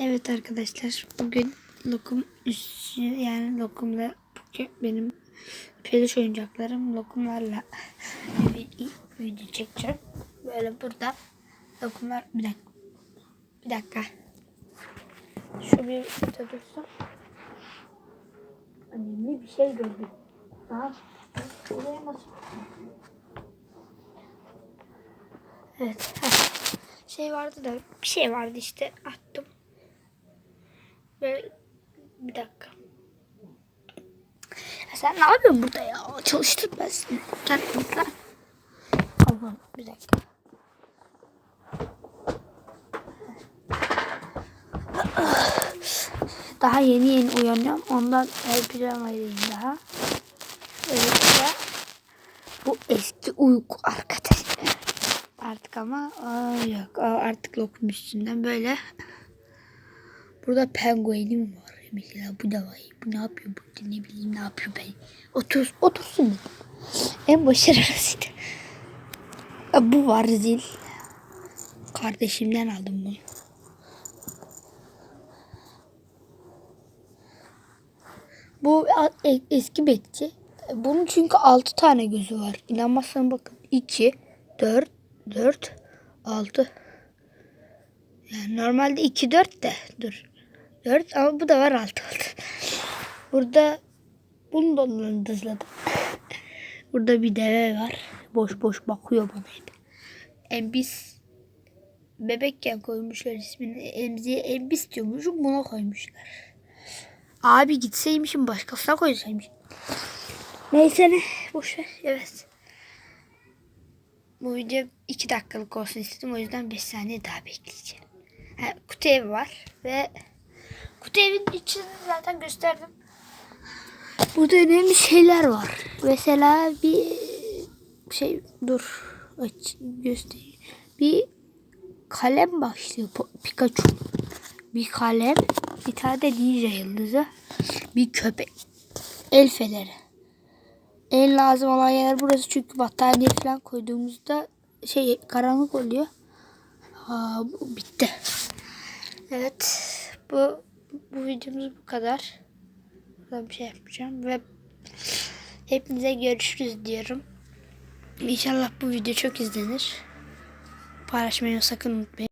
Evet arkadaşlar bugün lokum üstü yani lokumla bugün benim peluş oyuncaklarım lokumlarla bir video çekeceğim. Böyle burada lokumlar bir dakika. Bir dakika. Şu bir burada dursun. Önemli bir şey gördüm. Daha oraya? Evet. Şey vardı da bir şey vardı işte attım. Bir dakika. Sen ne yapıyorsun burada ya? Çalıştır ben seni. Gel lan. Allah'ım bir dakika. Daha yeni yeni uyanıyorum. Ondan el pijamaydım daha. Evet ya. Bu eski uyku arkadaşlar. Artık ama aa, yok. Aa, artık lokum üstünden böyle. Burada penguenim var. Mesela bu da var. Bu ne yapıyor burada ne bileyim ne yapıyor ben. Otur, otursun. En başarılısıydı. Bu var zil. Kardeşimden aldım bunu. Bu e- eski bekçi. Bunun çünkü 6 tane gözü var. İnanmazsan bakın. 2, 4, 4, 6. Yani normalde 2, 4 de. Dur. 4 ama bu da var 6 oldu. Burada bunu da onların dızladım. Burada bir deve var. Boş boş bakıyor bana hep. Embis bebekken koymuşlar ismini. Emziye embis diyormuşum buna koymuşlar. Abi gitseymişim başkasına koysaymışım. Neyse ne boş ver. Evet. Bu video 2 dakikalık olsun istedim. O yüzden 5 saniye daha bekleyeceğim. Ha, kutu evi var ve kutu evin içini zaten gösterdim. Burada önemli şeyler var. Mesela bir şey dur aç göstereyim. Bir kalem başlıyor Pikachu. Bir kalem, bir tane de ninja yıldızı, bir köpek. El feneri. En lazım olan yer burası çünkü battaniye falan koyduğumuzda şey karanlık oluyor. Aa, bu bitti. Evet. Bu bu videomuz bu kadar. Burada bir şey yapmayacağım ve hepinize görüşürüz diyorum. İnşallah bu video çok izlenir. Paylaşmayı sakın unutmayın.